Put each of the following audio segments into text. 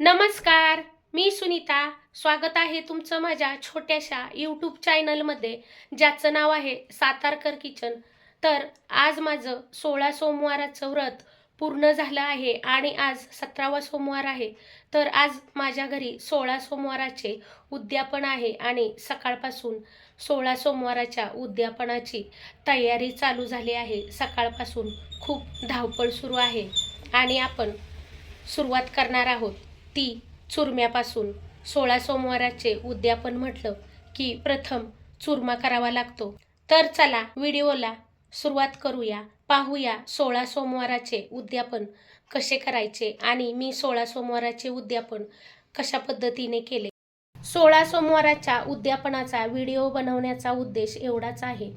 नमस्कार मी सुनीता. स्वागत आहे तुमचं माझ्या छोट्याशा यूट्यूब चॅनलमध्ये ज्याचं नाव आहे सातारकर किचन. तर आज माझं सोळा सोमवाराचं व्रत पूर्ण झालं आहे आणि आज सतरावा सोमवार आहे. तर आज माझ्या घरी सोळा सोमवाराचे उद्यापन आहे आणि सकाळपासून सोळा सोमवाराच्या उद्यापनाची तयारी चालू झाली आहे. सकाळपासून खूप धावपळ सुरू आहे आणि आपण सुरुवात करणार आहोत. ती चुरम्यापासून सोळा सोमवाराचे उद्यापन म्हटलं की प्रथम चुरमा करावा लागतो. तर चला व्हिडिओला सुरुवात करूया. पाहूया सोळा सोमवाराचे उद्यापन कसे करायचे आणि मी सोळा सोमवाराचे उद्यापन कशा पद्धतीने केले. सोळा सोमवाराच्या उद्यापनाचा व्हिडिओ बनवण्याचा उद्देश एवढाच आहे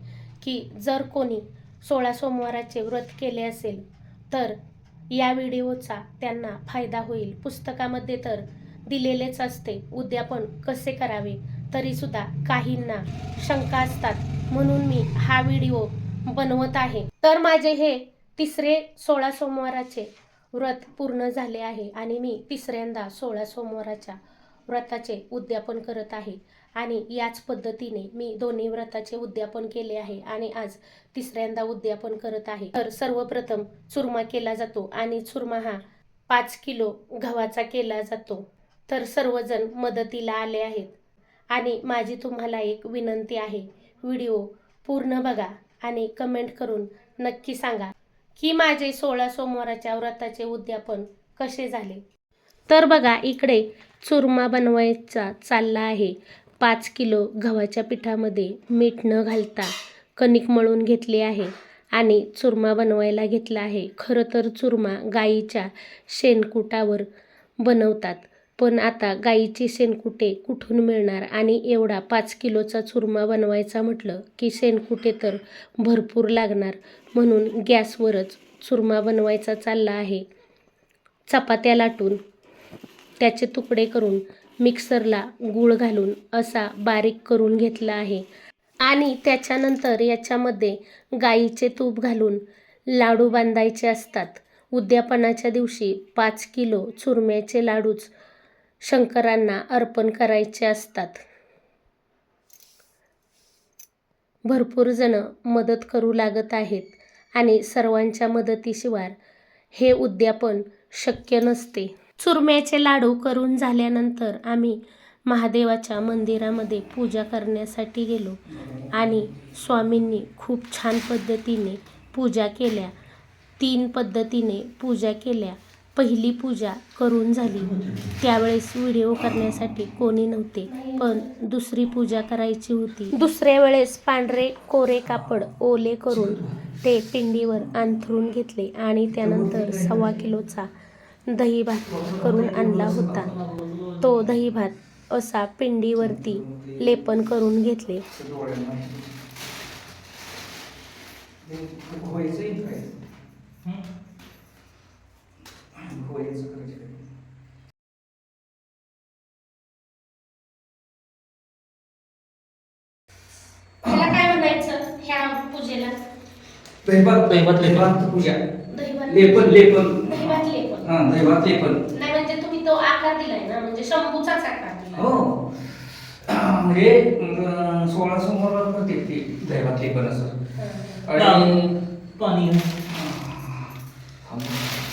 की जर कोणी सोळा सोमवाराचे व्रत केले असेल तर या व्हिडिओचा त्यांना फायदा होईल. पुस्तकामध्ये तर दिलेलेच असते उद्यापन कसे करावे? तरीसुद्धा काहींना शंका असतात. म्हणून मी हा व्हिडिओ बनवत आहे. तर माझे हे तिसरे सोळा सोमवाराचे व्रत पूर्ण झाले आहे आणि मी तिसऱ्यांदा सोळा सोमवाराच्या व्रताचे उद्यापन करत आहे. आणि याच पद्धतीने मी दोन्ही व्रताचे उद्यापन केले आहे आणि आज तिसऱ्यांदा उद्यापन करत आहे. तर सर्वप्रथम चुरमा केला जातो आणि चुरमा हा पाच किलो गव्हाचा केला जातो. तर सर्वजण मदतीला आले आहेत. आणि माझी तुम्हाला एक विनंती आहे. व्हिडिओ पूर्ण बघा आणि कमेंट करून नक्की सांगा की माझे सोळा सोमवाराच्या व्रताचे उद्यापन कसे झाले? तर बघा इकडे चुरमा बनवायचा चालला आहे. पाच किलो गव्हाच्या पिठामध्ये मीठ न घालता कणिक मळून घेतली आहे आणि चुरमा बनवायला घेतला आहे. खरं तर चुरमा गाईच्या शेणकुटावर बनवतात पण आता गाईची शेणकुटे कुठून मिळणार आणि एवढा पाच किलोचा चुरमा बनवायचा म्हटलं की शेणकुटे तर भरपूर लागणार म्हणून गॅसवरच चुरमा बनवायचा चालला आहे. चपात्या लाटून त्याचे तुकडे करून मिक्सरला गूळ घालून असा बारीक करून घेतला आहे. आणि त्याच्यानंतर याच्यामध्ये गाईचे तूप घालून लाडू बांधायचे असतात. उद्यापनाच्या दिवशी पाच किलो चुरम्याचे लाडूच शंकरांना अर्पण करायचे असतात. भरपूर जण मदत करू लागत आहेत आणि सर्वांच्या मदतीशिवाय हे उद्यापन शक्य नसते. चुरम्याचे लाडू करून झाल्यानंतर आम्ही महादेवाच्या मंदिरामध्ये पूजा करण्यासाठी गेलो. आणि स्वामींनी खूप छान पद्धतीने पूजा केल्या. तीन पद्धतीने पूजा केल्या. पहिली पूजा करून झाली. त्यावेळेस व्हिडिओ करण्यासाठी कोणी नव्हते पण दुसरी पूजा करायची होती. दुसऱ्या वेळेस पांढरे कोरे कापड ओले करून ते पिंडीवर अंथरून घेतले आणि त्यानंतर सव्वा किलोचा दही भात करून आणला होता. तो दही भात असा पिंडीवरती लेपन करून घेतले. ह्या पूजेला. दैवात दैवात पूजा. दहीभात. लेपन लेपन. हा दैवात लेपन नाही म्हणजे तुम्ही तो आकार दिलाय ना म्हणजे शंभूचाच आकार दिलाय. हो. म्हणजे सोळा सोमवार करते ते दैवात लेपन असं. आणि पाणी.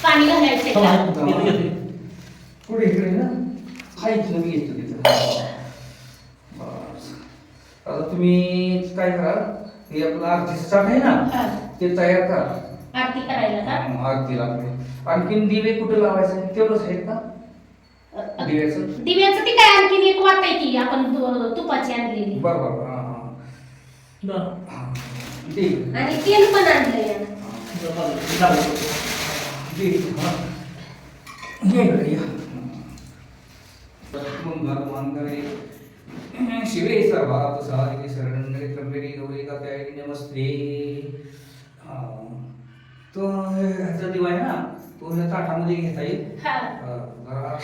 पाणी घालायचे पुढे इकडे ना. हा इथं मी येतो तिथं बस. आता तुम्ही काय करा हे आपलं आरतीचं चाट आहे ना. ते तयार करा. आरती करायला का? आरती लागते आणखीन दिवे कुठे लावायचे? तेवढंच आहेत का? दिव्याचं? दिव्याचं ती काय आणखीन एक वाट आहे की आपण तु- तुपाची आणलेली. बरं बरं हां हां. बरं. हां ठीक आणि तेल पण आणलंय झालं. ठीक हां. ये इकडे या मंगल मंगळे शिवे सर्वात साधिके शरणं त्र्यंबके गौरी कात्यायनी नमस्ते. हां. तो ह्याचा दिवा आहे ना? ह्या ताटामध्ये घेता येईल. हा.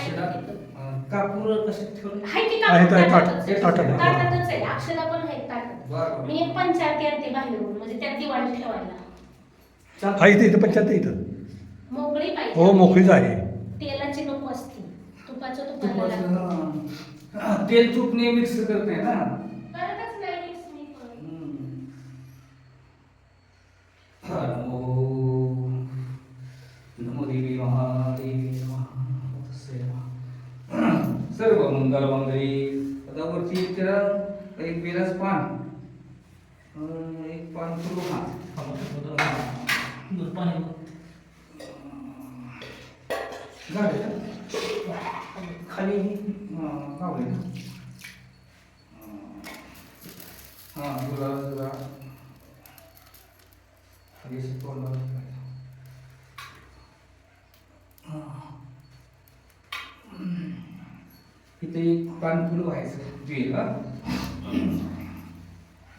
जरा अं, कापूर कसे ठेवले? हाय की आहे, आहे, ताट- ताटातच आहे. ताटात आहे. ताटातच आहे. अक्षदा पण आहे ताटात बरं मी एक पंचायती आणते बाहेरून म्हणजे त्यात दिवाळी ठेवायला. हा इथे इथं पंचायत इथं. मोकळी पाहिजे हो मोकळीच आहे. तेलाची नको असते तुपाची तुपाचं तुपाला तुपाचं लागतं. हा. तेल तूप ने मिक्स करत ना करतच नाही mix मी पण. हम्म. हा, नमो नमो देवी महादेवी नमः. तस्यै नमः. सर्व मंगल मंगली आता वरती त्याला एक बेलाच पान अं, एक पान फुलो खा दूध पाणी. खाली अं, गावले ना? हां खाली इथे एक पान फुलं व्हायचं वेल हा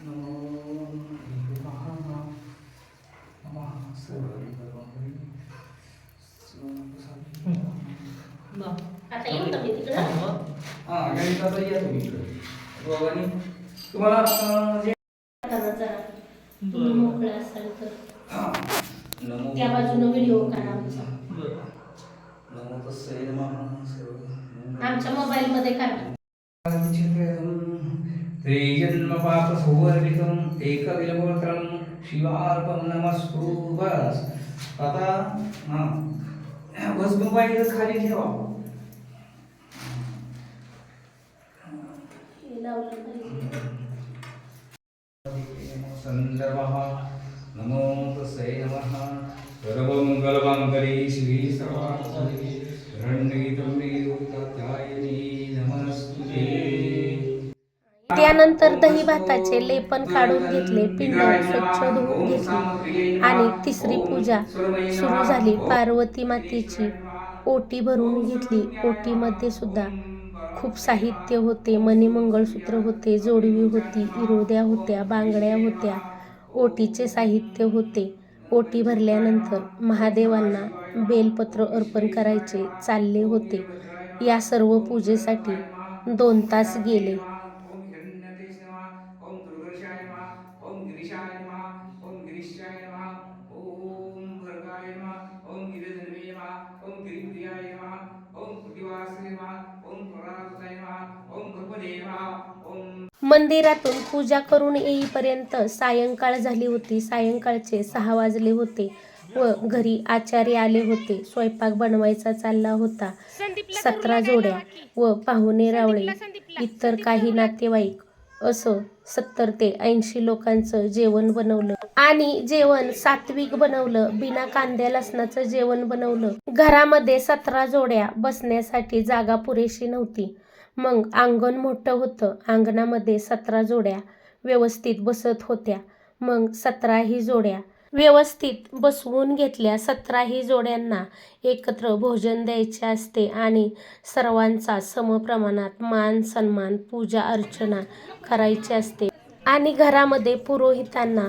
नमो नमः नमः सर्वभूतभवी. दा. आता येऊ का मी तिकडं? पाणी बघ. हा या तुम्ही इकडे. बाबांनी तुम्हाला अं, जे करा जरा. तुम्ही मोकळे असाल तर हा. नमो त्या बाजूनं व्हिडिओ करा आमचा बरं. नमो तस्यै नमः सर्व आमच्या मोबाईल मध्ये पाप सुवर्णितम एकविलगोत्रम शिवार्पम नमस्तु बस आता हा बस मोबाईल खाली ठेवा. हे संदर्भः। नमो तस्यै नमः। सर्वमङ्गलमङ्गले श्री सर्वार्थसाधिके शरण्यगीतम्बे त्यानंतर दही भाताचे लेपन काढून घेतले पिंड स्वच्छ धुवून घेतली आणि तिसरी पूजा सुरू झाली. पार्वती मातेची ओटी भरून घेतली. ओटीमध्ये सुद्धा खूप साहित्य होते मणी मंगळसूत्र होते जोडवी होती इरोद्या होत्या बांगड्या होत्या ओटीचे साहित्य होते. ओटी भरल्यानंतर महादेवांना बेलपत्र अर्पण करायचे चालले होते. या सर्व पूजेसाठी दोन तास गेले. नमः ओम नमः। ओम भर्गाय नमः। ओम गिरिधन्वे नमः। ओम गिरिप्रियाय नमः। ओम कृतिवासाय नमः। ओम प्रराजाय नमः। ओम गपदे नमः। ओम मंदिरातून पूजा करून येईपर्यंत सायंकाळ झाली होती. सायंकाळचे सहा वाजले होते व घरी आचार्य आले होते. स्वयंपाक बनवायचा चालला होता. सतरा जोड्या व पाहुणे रावळे इतर काही नातेवाईक असं सत्तर ते ऐंशी लोकांचं जेवण बनवलं. आणि जेवण सात्विक बनवलं. बिना कांद्या लसणाचं जेवण बनवलं. घरामध्ये सतरा जोड्या बसण्यासाठी जागा पुरेशी नव्हती. मग अंगण मोठं होतं. अंगणामध्ये सतरा जोड्या व्यवस्थित बसत होत्या. मग सतराही जोड्या व्यवस्थित बसवून घेतल्या. सतराही जोड्यांना एकत्र भोजन द्यायचे असते आणि सर्वांचा समप्रमाणात मान सन्मान पूजा अर्चना करायची असते. आणि घरामध्ये पुरोहितांना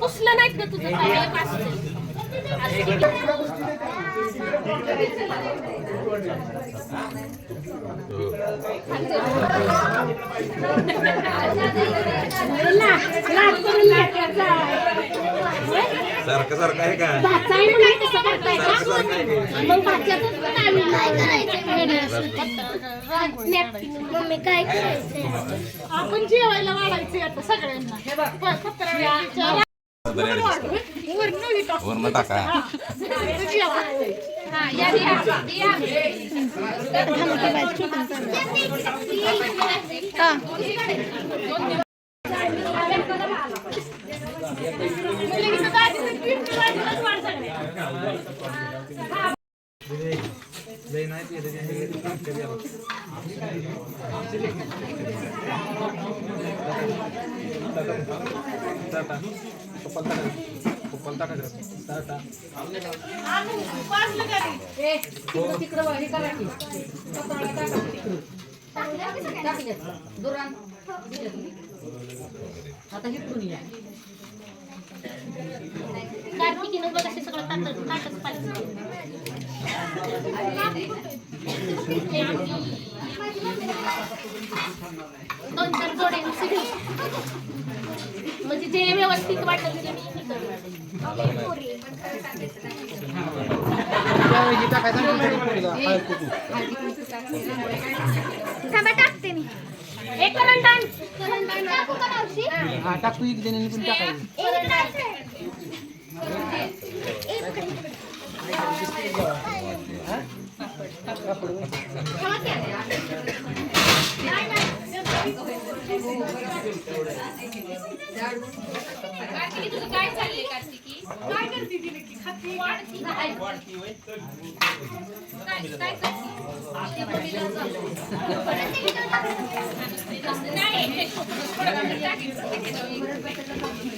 पुसलं नाहीत का तुझं काय एक असतं. सारखं सारखं आहे का? भाचा आहे म्हणून तसं करताय का? मग भाच्यातच मम्मी काय आपण जेवायला वाढायचे आता सगळ्यांना. हे वरण टाका. आता हे कुणी या कार्तिकीनं बघ सगळं ताटच ताटच पाहिजे दोन चार जोडे सगळी व्यवस्थित वाटेल ते मी हे टाकते मी. एक करंट आण. टाकू का हा टाकू एक जणांनी पण टाकायचं कोणी पुढची रांगा रांगोळी कुठे आहे गं? मावशी ए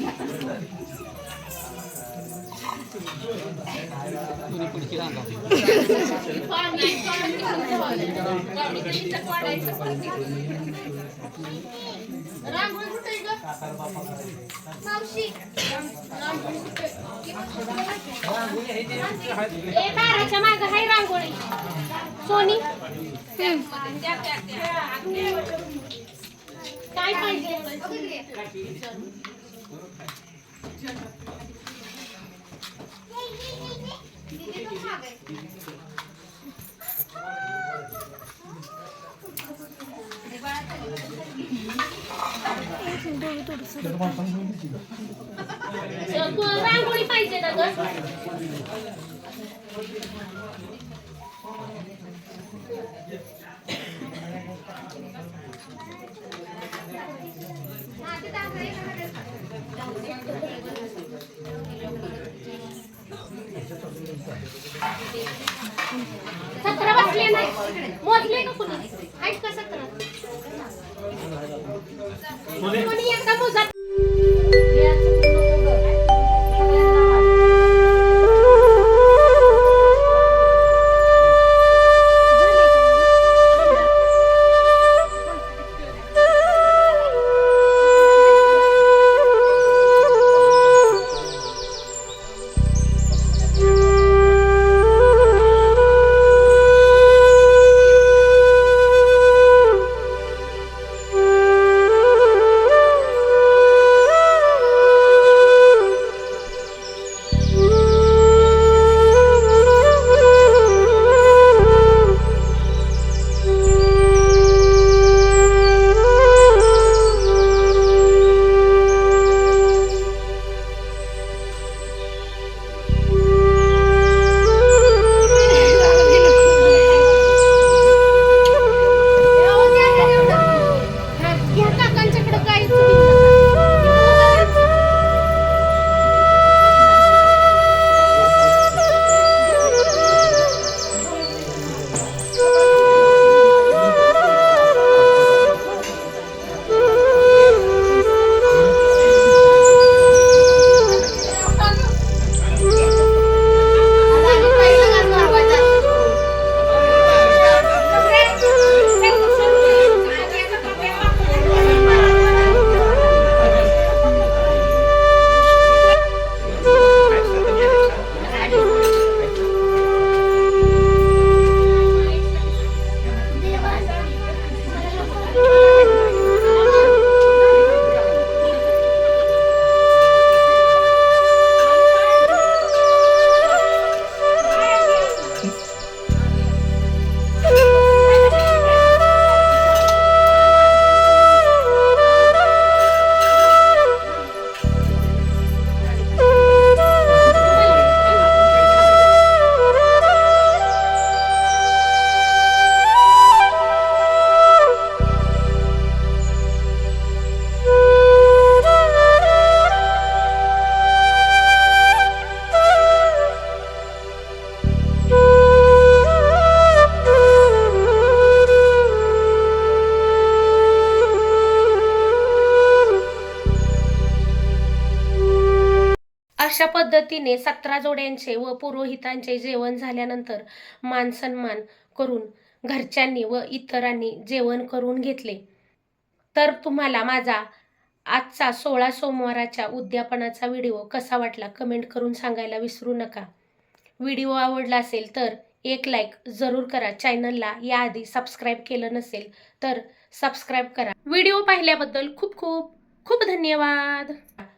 माग रांगोळी सोनी. काय पाहिजे दीदी तो भाग आहे. रांगोळी पाहिजे ना ग. सतरा बसले नाही. पद्धतीने सतरा जोड्यांचे व पुरोहितांचे जेवण झाल्यानंतर मान सन्मान करून घरच्यांनी व इतरांनी जेवण करून घेतले. तर तुम्हाला माझा आजचा सोळा सोमवाराच्या उद्यापनाचा व्हिडिओ कसा वाटला कमेंट करून सांगायला विसरू नका. व्हिडिओ आवडला असेल तर एक लाईक जरूर करा. चॅनलला याआधी सबस्क्राईब केलं नसेल तर सबस्क्राईब करा. व्हिडिओ पाहिल्याबद्दल खूप खूप खूप धन्यवाद.